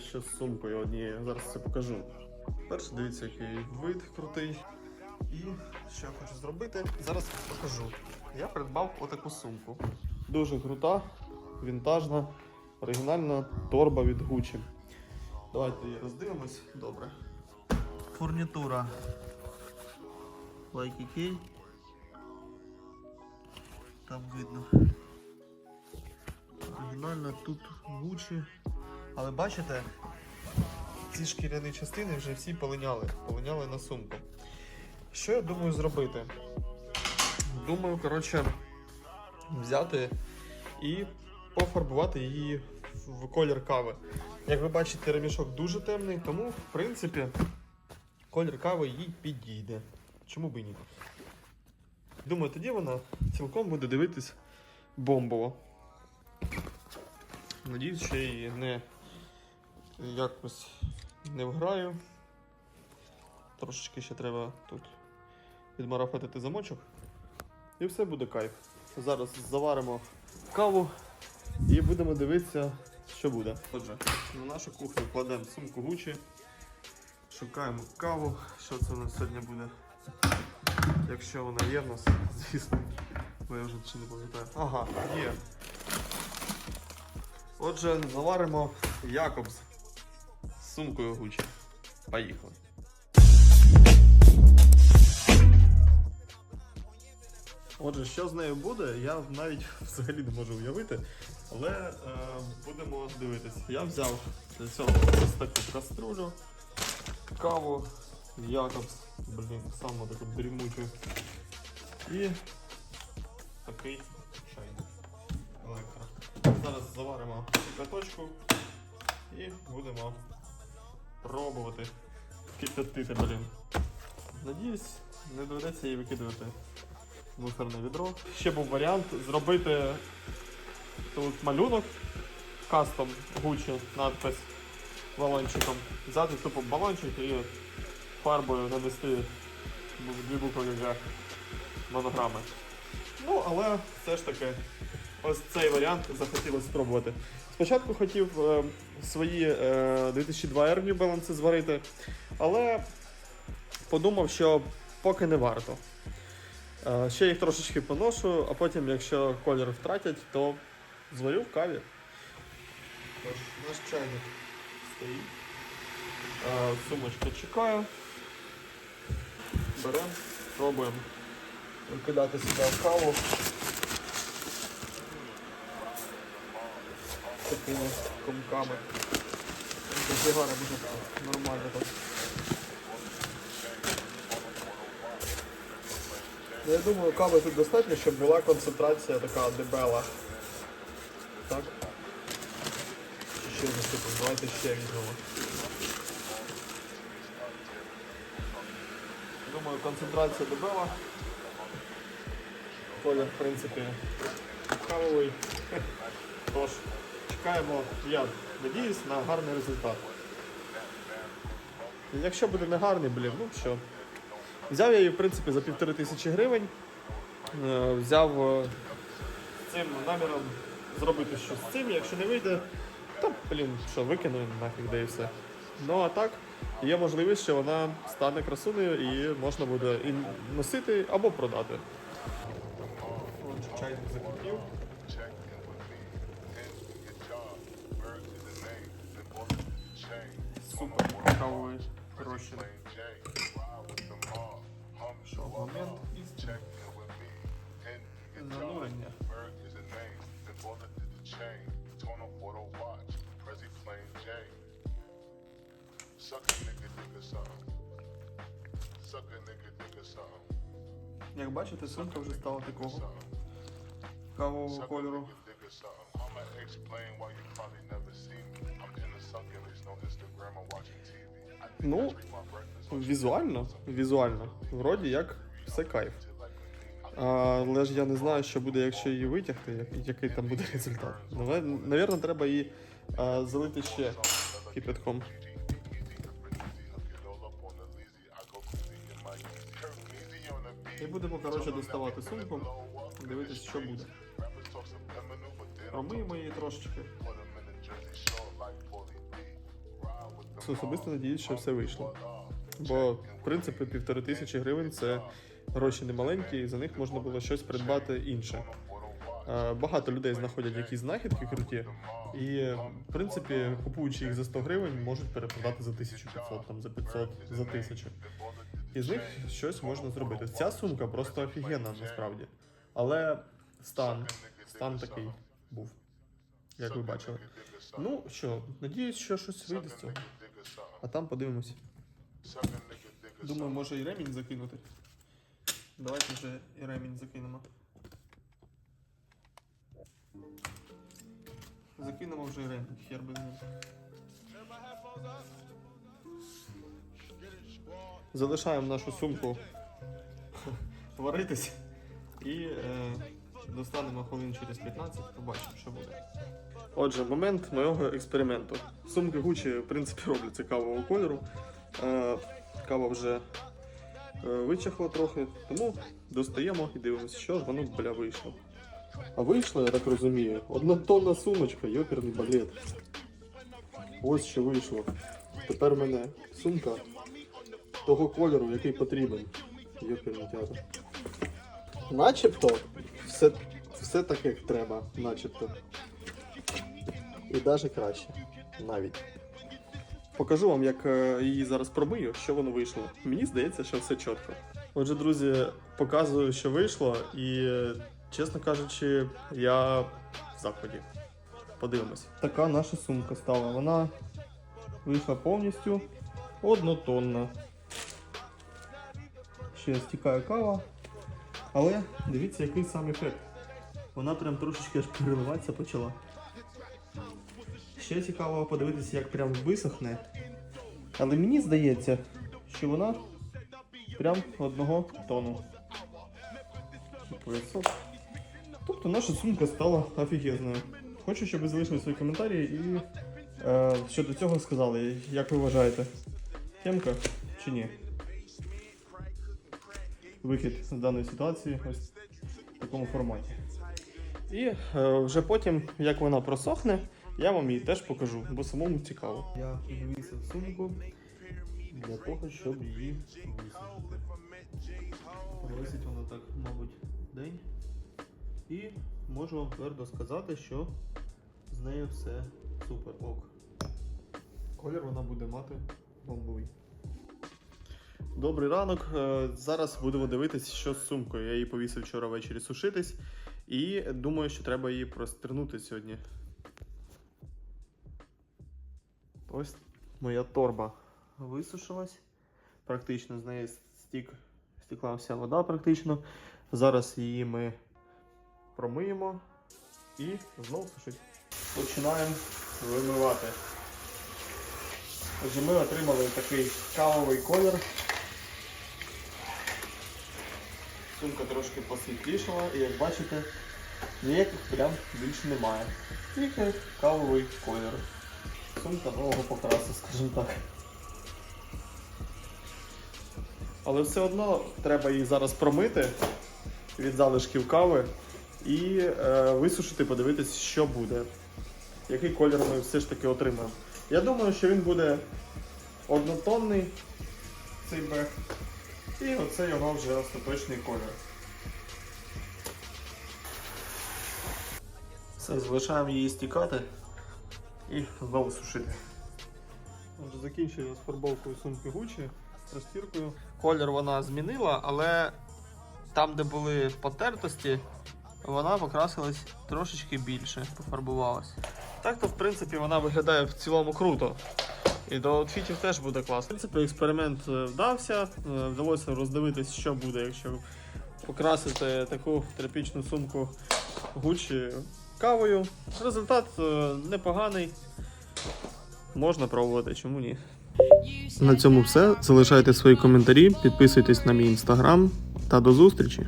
дещо з сумкою однією. Зараз це покажу. Перше, дивіться, який вид крутий. І що я хочу зробити, зараз покажу. Я придбав отаку сумку. Дуже крута, вінтажна, оригінальна торба від Gucci. Давайте її роздивимось. Добре. Фурнітура. Ikea. Там видно. Оригінально тут Gucci. Але бачите, ці шкіряні частини вже всі полиняли. Полиняли на сумку. Що я думаю зробити? Думаю, коротше, взяти і пофарбувати її в колір кави. Як ви бачите, ремішок дуже темний, тому, в принципі, колір кави їй підійде. Чому б і ні? Думаю, тоді вона цілком буде дивитись бомбово. Надіюсь, що її не якось не вграю. Трошечки ще треба тут відмарафетити замочок. І все буде кайф. Зараз заваримо каву і будемо дивитися, що буде. Отже, на нашу кухню кладемо сумку Гучі, шукаємо каву. Що це у нас сьогодні буде? Якщо вона є в нас, звісно. Бо я вже чи не пам'ятаю. Ага, є. Отже, заваримо Якобс сумкою Гучі. Поїхали. Отже, що з нею буде, я навіть взагалі не можу уявити. Але е, будемо дивитись. Я взяв для цього ось таку каструлю, каву, Якобс, блін, саму таку дрімучу. І такий чайник. Зараз заваримо кипяточку і будемо пробувати кипятити, блін. Надіюсь, не доведеться її викидувати в мусорне відро. Ще був варіант зробити тут малюнок кастом Gucci, надпис балончиком. Взяти тупо балончик і фарбою нанести в дві букви монограми. Ну, але все ж таки, ось цей варіант захотілося спробувати. Спочатку хотів е, свої е, 2002 R New Balance зварити, але подумав, що поки не варто. Е, ще їх трошечки поношу, а потім, якщо колір втратять, то зварю в каві. Тож, наш чайник стоїть. Е, сумочка чекаю. Беремо, пробуємо викидати сюди каву. Такими комками. Дофіга не буде нормально так. Ну, Я думаю, кави тут достатньо, щоб була концентрація така дебела. Так. Ще насипимо, давайте ще візьмемо. Думаю, концентрація дебела. Колір, в принципі, кавовий. Тож, чекаємо, я надіюсь, на гарний результат. Якщо буде не гарний, блін, ну що. Взяв я її, в принципі, за півтори тисячі гривень. Е, Взяв е, цим наміром зробити щось з цим. Якщо не вийде, то, блін, що, викину нафіг, де і все. Ну а так, є можливість, що вона стане красунею і можна буде і носити або продати. Чайник закипів. Suck a nigga, nigga, something. Як бачите, сумка вже стала такого Something. кавового Suck a кольору. nigga, nigga, something. I'ma explain why you probably never seen me. I'm in the sucking list, no Instagram, I'm watching TV. Ну, Візуально, візуально, вроді як все кайф. Але ж я не знаю, що буде, якщо її витягти, як- який там буде результат. Навірно, треба її а, залити ще кипятком. І будемо, коротше, доставати сумку, дивитися, що буде. Промиємо її трошечки. Особисто надіюсь, що все вийшло. Бо, в принципі, півтори тисячі гривень це гроші немаленькі, і за них можна було щось придбати інше. Е, Багато людей знаходять якісь знахідки круті, і в принципі, купуючи їх за 100 гривень, можуть перепродати за 1500, там, за 500, за 1000. І з них щось можна зробити. Ця сумка просто офігенна насправді. Але стан, стан такий був, як ви бачили. Ну що, надіюсь, що щось вийде з цього. А там подивимось. Думаю, може і ремінь закинути. Давайте вже і ремінь закинемо. Закинемо вже і ремінь, хер без ним. Залишаємо нашу сумку варитись і е, достанемо хвилин через 15, побачимо, що буде. Отже, момент моєго експерименту. Сумки Gucci, в принципі, роблять цікавого кольору. Е, кава вже е, вичахла трохи, тому достаємо і дивимося, що ж воно бля вийшло. А вийшло, я так розумію, однотонна сумочка, йоперний балет. Ось що вийшло. Тепер в мене сумка того кольору, який потрібен. Йоперний театр. Начебто, все, все так, як треба, начебто. І навіть краще. Навіть. Покажу вам, як е, її зараз промию, що воно вийшло. Мені здається, що все чітко. Отже, друзі, показую, що вийшло, і, е, чесно кажучи, я в захваті. Подивимось. Така наша сумка стала. Вона вийшла повністю однотонна. Ще стікає кава. Але дивіться, який сам ефект. Вона прям трошечки аж переливатися почала. Ще цікаво подивитися, як прям висохне. Але мені здається, що вона прям одного тону. Тобто наша сумка стала офігезною. Хочу, щоб ви залишили свої коментарі і е, щодо цього сказали, як ви вважаєте, темка чи ні? Вихід з даної ситуації ось в такому форматі. І е, вже потім, як вона просохне, я вам її теж покажу, бо самому цікаво. Я вивісив сумку для того, щоб її висушити. Висить вона так, мабуть, день. І можу вам твердо сказати, що з нею все супер ок. Колір вона буде мати бомбовий. Добрий ранок. Е, Зараз будемо дивитися, що з сумкою. Я її повісив вчора ввечері сушитись. І думаю, що треба її простернути сьогодні. Ось моя торба висушилась. Практично з неї стік, стікла вся вода практично. Зараз її ми промиємо і знову сушить. Починаємо вимивати. Отже, ми отримали такий кавовий колір. Сумка трошки посвітлішала і як бачите, ніяких плям більше немає. Тільки кавовий колір. Сумка нового покрасу, скажімо так. Але все одно треба її зараз промити від залишків кави і е, висушити, подивитися, що буде. Який колір ми все ж таки отримаємо. Я думаю, що він буде однотонний цей бег. І оце його вже остаточний колір. Все, залишаємо її стікати і знову сушити. Вже закінчую з фарбовкою сумки Gucci з розтіркою. Колір вона змінила, але там, де були потертості, вона покрасилась трошечки більше, пофарбувалась. Так то, в принципі, вона виглядає в цілому круто. І до аутфітів теж буде класно. В принципі, експеримент е, вдався. Е, Вдалося роздивитись, що буде, якщо покрасити таку тряпічну сумку Gucci кавою. Результат е, непоганий. Можна пробувати, чому ні. На цьому все. Залишайте свої коментарі, підписуйтесь на мій інстаграм та до зустрічі.